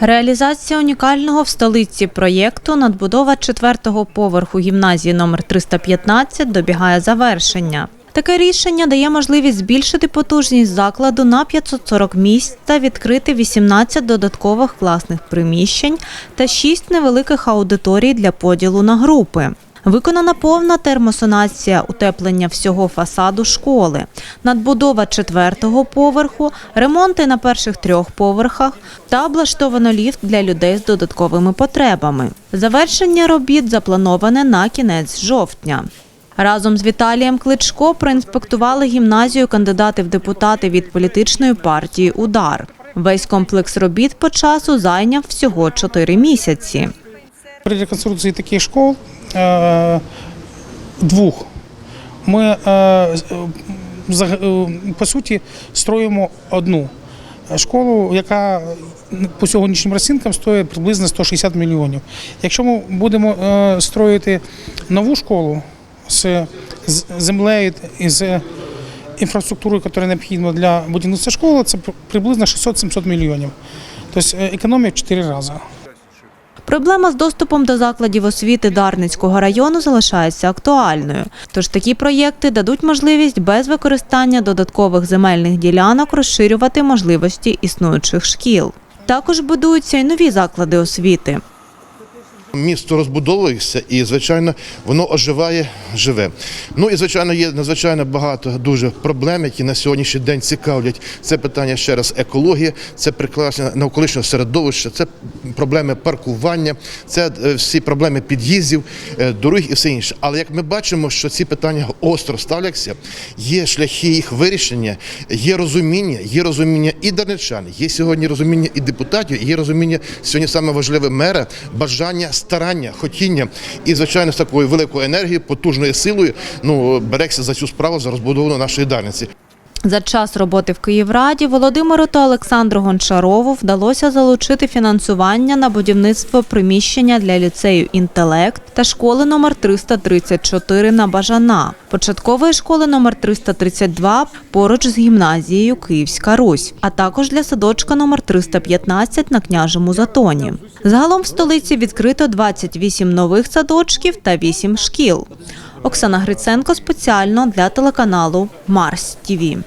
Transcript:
Реалізація унікального в столиці проєкту надбудова четвертого поверху гімназії номер 315 добігає завершення. Таке рішення дає можливість збільшити потужність закладу на 540 місць та відкрити 18 додаткових класних приміщень та 6 невеликих аудиторій для поділу на групи. Виконана повна термосонація утеплення всього фасаду школи, надбудова четвертого поверху, ремонти на перших трьох поверхах та облаштовано ліфт для людей з додатковими потребами. Завершення робіт заплановане на кінець жовтня. Разом з Віталієм Кличко проінспектували гімназію кандидати в депутати від політичної партії Удар. Весь комплекс робіт по часу зайняв всього 4 місяці. При реконструкції таких школ двох ми е, е, по суті строїмо одну школу, яка по сьогоднішнім розцінкам стоїть приблизно 160 мільйонів. Якщо ми будемо е, строїти нову школу з землею і з інфраструктурою, яка необхідна для будівництва школи, це приблизно 600-700 мільйонів. Тобто е, економія в 4 рази. Проблема з доступом до закладів освіти Дарницького району залишається актуальною. Тож такі проєкти дадуть можливість без використання додаткових земельних ділянок розширювати можливості існуючих шкіл. Також будуються й нові заклади освіти. Місто розбудовується і, звичайно, воно оживає, живе. Ну і звичайно, є надзвичайно багато дуже проблем, які на сьогоднішній день цікавлять. Це питання ще раз екології, це прикрашення навколишнього середовища, це проблеми паркування, це е, всі проблеми під'їздів, е, доріг і все інше. Але як ми бачимо, що ці питання остро ставляться, є шляхи їх вирішення, є розуміння, є розуміння і дарничан, є сьогодні розуміння і депутатів, є розуміння сьогодні саме важливе мера, бажання, старання, хотіння і звичайно з такою великою енергією, потужною силою ну береться за цю справу за розбудову нашої Дарниці. За час роботи в Київраді Володимиру та Олександру Гончарову вдалося залучити фінансування на будівництво приміщення для ліцею інтелект та школи номер 334 на Бажана, початкової школи номер 332 поруч з гімназією Київська Русь, а також для садочка номер 315 на княжому затоні. Загалом в столиці відкрито 28 нових садочків та 8 шкіл. Оксана Гриценко спеціально для телеканалу Марс ТІВІ.